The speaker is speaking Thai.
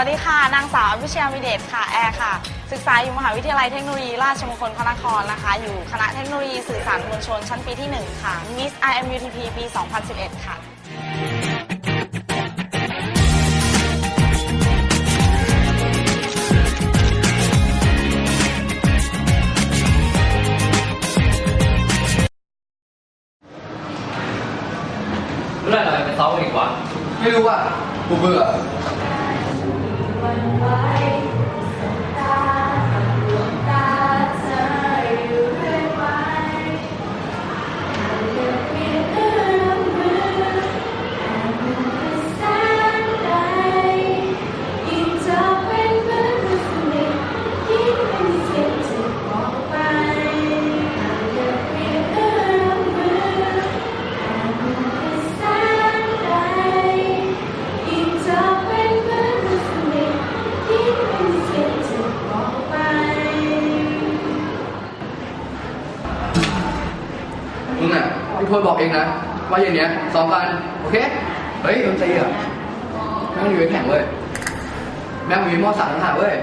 วัสดีค่ะ นางสาวอภิชยาวิเดชค่ะ แอร์ค่ะ ศึกษาอยู่มหาวิทยาลัยเทคโนโลยีราชมงคลพระนครนะคะ อยู่คณะเทคโนโลยีสื่อสารมวลชนชั้นปีที่ 1 ค่ะ Miss IMUTP ปี 2011 ค่ะเมื่อไหร่เราจะไปซ้อมกันอีกวะไม่รู้อะกูเบื่อ มึงอะพี่โทษบอกเองนะ ว่าอย่างเนี้ยซ้อมกันโอเค เฮ้ยดนตรีอะแม่งอยู่ในแข่งเว้ยแม่งมีมอสารต่างหากเว้ย